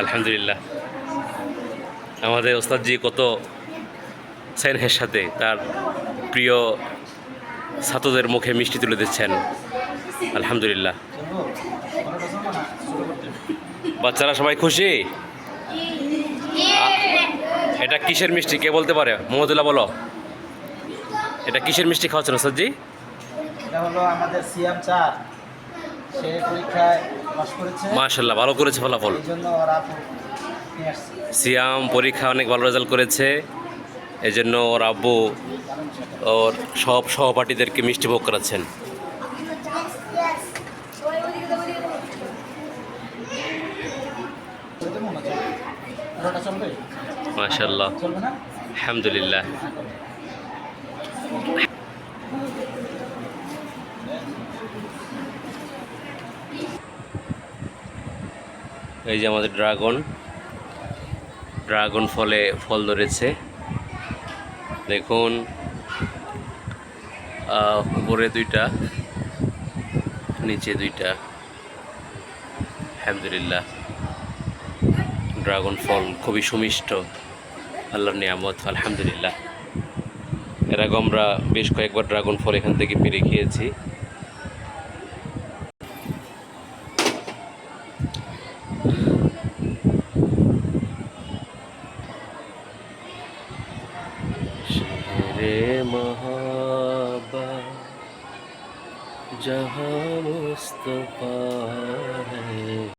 আলহামদুলিল্লাহ। আমাদের ওস্তাদজি কত স্নেহের সাথে তার প্রিয় ছাত্রদের মুখে মিষ্টি তুলে দিচ্ছেন। আলহামদুলিল্লাহ? বাচ্চারা সবাই খুশি? এটা কিসের মিষ্টি? কে বলতে পারে? মোহাম্মদুল্লাহ বলো। এটা কিসের মিষ্টি খাওয়াচ্ছেন ওস্তাদজি? হলো আমাদের চার সে পরীক্ষায় পাশ করেছে। মাশাল্লাহ ভালো করেছে ফলাফল। সিয়াম পরীক্ষা অনেক ভালো রেজাল্ট করেছে। এই জন্য ওর আব্বু ওর সব সহপাঠীদেরকে মিষ্টি ভোগ করাচ্ছেন। মাশাল্লাহ আলহামদুলিল্লাহ। এই যে আমাদের ড্রাগন। ড্রাগন ফলে ফল ধরেছে। দেখুন উপরে দুইটা, নিচে দুইটা। আলহামদুলিল্লাহ, ড্রাগন ফল খুবই সুমিষ্ট। আল্লাহর নিয়ামত, আলহামদুলিল্লাহ। এর আগে আমরা বেশ কয়েকবার ড্রাগন ফল এখান থেকে পেরে খেয়েছি। रे महाबा जहाँ मुस्तफ़ा है।